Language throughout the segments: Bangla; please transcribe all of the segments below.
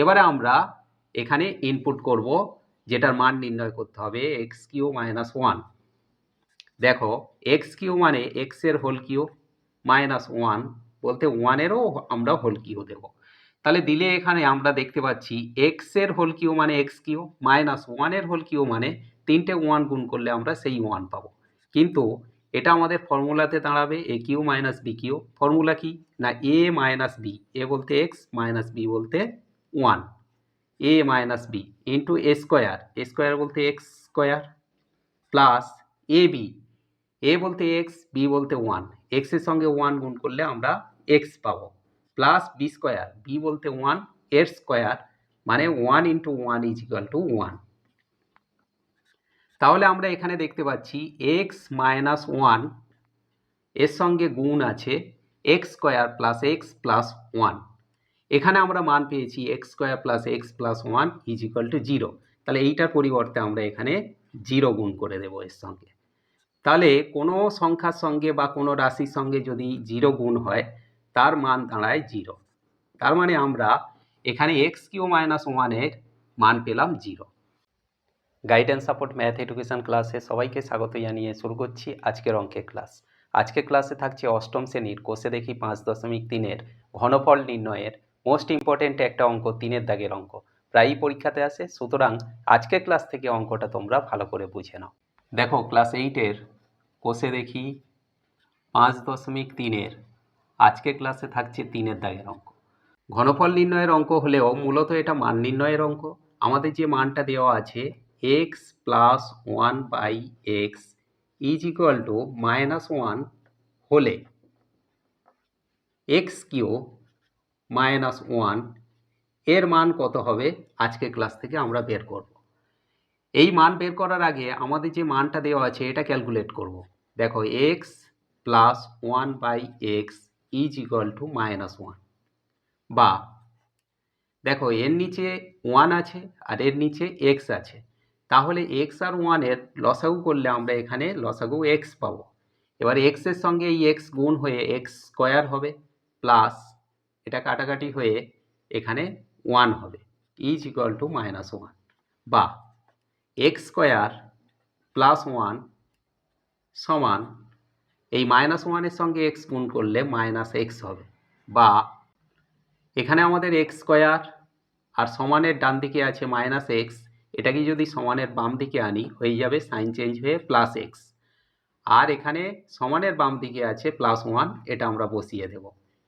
এবারে আমরা এখানে ইনপুট করব, যেটার মান নির্ণয় করতে হবে এক্স কিউ মাইনাস ওয়ান দেখো এক্স কিউ মানে এক্সের হোল কিউ মাইনাস ওয়ান বলতে ওয়ানেরও আমরা হোল কিউ দেবো। তাহলে দিলে এখানে আমরা দেখতে পাচ্ছি এক্সের হোল কিউ মানে এক্স কিউ মাইনাস ওয়ানের হোল কিউ মানে তিনটে ওয়ান গুণ করলে আমরা সেই ওয়ান পাবো। কিন্তু এটা আমাদের ফর্মুলাতে দাঁড়াবে a cube minus b cube formula কি? না এ মাইনাস বি এ বলতে এক্স মাইনাস বি বলতে one. A minus b into a square. A square বলতে x square plus a b. A বলতে এক্স, বি বলতে ওয়ান। এক্সের সঙ্গে ওয়ান গুণ করলে আমরা এক্স পাবো। প্লাস বি স্কোয়ার, বি বলতে ওয়ান, এর স্কোয়ার মানে one into one is equal to one. তাহলে আমরা এখানে দেখতে পাচ্ছি এক্স মাইনাস ওয়ান, এর সঙ্গে গুণ আছে x square plus x plus one. এখানে আমরা মান পেয়েছি x square plus x plus one is equal to zero তাহলে এইটার পরিবর্তে আমরা এখানে জিরো গুণ করে দেবো এর সঙ্গে। তাহলে কোনো সংখ্যার সঙ্গে বা কোনো রাশির সঙ্গে যদি জিরো গুণ হয়, তার মান দাঁড়ায় জিরো তার মানে আমরা এখানে এক্স কিউ মাইনাস ওয়ানের মান পেলাম zero guidance support math education ক্লাসে সবাইকে স্বাগত জানিয়ে শুরু করছি আজকের অঙ্কের ক্লাস আজকের ক্লাসে থাকছে অষ্টম শ্রেণির। কোষে দেখি পাঁচ দশমিক তিনের ঘনফল নির্ণয়ের মোস্ট ইম্পর্টেন্ট একটা অঙ্ক, তিনের দাগের অঙ্ক। প্রায়ই পরীক্ষাতে আসে, সুতরাং আজকের ক্লাস থেকে অঙ্কটা তোমরা ভালো করে বুঝে নাও। দেখো ক্লাস এইটের কোষে দেখি পাঁচ দশমিক তিনের আজকে ক্লাসে থাকছে তিনের দাগের অঙ্ক। ঘনফল নির্ণয়ের অঙ্ক হলেও মূলত এটা মান নির্ণয়ের অঙ্ক। আমাদের যে মানটা দেওয়া আছে x plus one by x is equal to minus one হলে এক্স কিউ মাইনাস ওয়ান, এর মান কত হবে? আজকে ক্লাস থেকে আমরা বের করব। এই মান বের করার আগে আমাদের যে মানটা দেওয়া আছে, এটা ক্যালকুলেট করব। দেখো, x plus one by x is equal to minus one. বা, দেখো, এর নিচে ওয়ান আছে আর এর নিচে এক্স আছে। তাহলে এক্স আর ওয়ানের লসাগু করলে আমরা এখানে লসাগু এক্স পাবো। এবার এক্সের সঙ্গে এই এক্স গুণ হয়ে এক্স স্কোয়ার হবে প্লাস এটা কাটাকাটি হয়ে এখানে ওয়ান হবে। Is equal to minus one বা এক্স স্কোয়ার প্লাস ওয়ান সমান এই মাইনাস ওয়ানের সঙ্গে এক্স গুণ করলে মাইনাস এক্স হবে। বা এখানে আমাদের এক্স স্কোয়ার আর সমানের ডান দিকে আছে মাইনাস এক্স এটাকে যদি সমানের বাম দিকে আনি, হয়ে যাবে সাইন চেঞ্জ হয়ে প্লাস এক্স আর এখানে সমানের বাম দিকে আছে প্লাস ওয়ান এটা আমরা বসিয়ে দেব।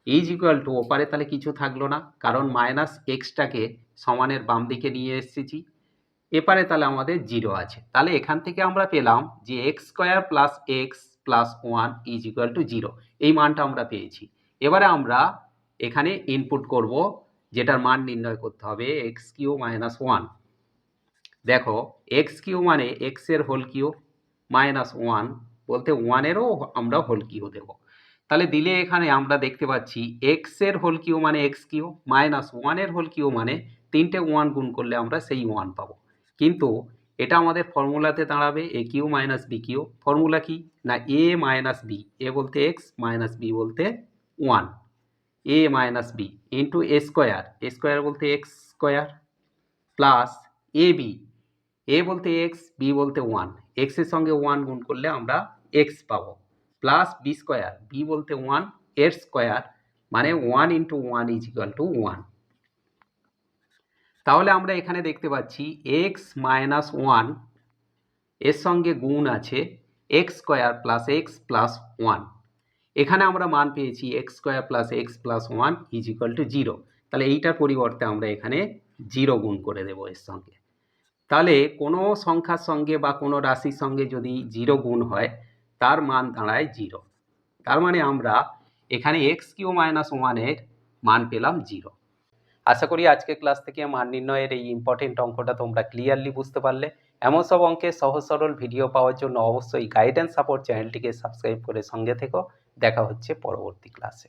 ইজ ইকুয়াল টু ওপারে তাহলে কিছু থাকল না, কারণ মাইনাস এক্সটাকে সমানের বাম দিকে নিয়ে এসেছি। এপারে তাহলে আমাদের জিরো আছে। তাহলে এখান থেকে আমরা পেলাম যে x square plus x plus one is equal to zero এই মানটা আমরা পেয়েছি। এবারে আমরা এখানে ইনপুট করব, যেটার মান নির্ণয় করতে হবে এক্স কিউ মাইনাস ওয়ান দেখো এক্স কিউ মানে এক্সের হোল কিউ মাইনাস ওয়ান বলতে ওয়ানেরও আমরা হোল কিউ দেব। তাহলে দিলে এখানে আমরা দেখতে পাচ্ছি এক্সের হোল কিউ মানে এক্স কিউ মাইনাস ওয়ানের হোল কিউ মানে তিনটে ওয়ান গুণ করলে আমরা সেই ওয়ান পাবো। কিন্তু এটা আমাদের ফর্মুলাতে দাঁড়াবে a cube minus b cube formula কি? না এ মাইনাস বি এ বলতে এক্স মাইনাস বি বলতে one a minus b into a square a square বলতে x square plus a b a বলতে এক্স বি বলতে ওয়ান এক্সের সঙ্গে ওয়ান গুণ করলে আমরা এক্স পাবো। প্লাস বি স্কোয়ার বি বলতে ওয়ানের স্কোয়ার মানে one into one is equal to one তাহলে আমরা এখানে দেখতে পাচ্ছি এক্স মাইনাস ওয়ানের সঙ্গে গুণ আছে x square plus x plus one এখানে আমরা মান পেয়েছি x square plus x plus one is equal to zero তাহলে এইটার পরিবর্তে আমরা এখানে জিরো গুণ করে দেবো এর সঙ্গে। তাহলে কোনো সংখ্যার সঙ্গে বা কোনো রাশির সঙ্গে যদি জিরো গুণ হয় তার মান দাঁড়ায় জিরো তার মানে আমরা এখানে এক্স কিউ মাইনাস ওয়ানের মান পেলাম জিরো আশা করি আজকের ক্লাস থেকে মান নির্ণয়ের এই ইম্পর্টেন্ট অঙ্কটা তোমরা ক্লিয়ারলি বুঝতে পারলে। এমন সব অঙ্কে সহজ সরল ভিডিও পাওয়ার জন্য অবশ্যই গাইডেন্স সাপোর্ট চ্যানেলটিকে সাবস্ক্রাইব করে সঙ্গে থেকো। দেখা হচ্ছে পরবর্তী ক্লাসে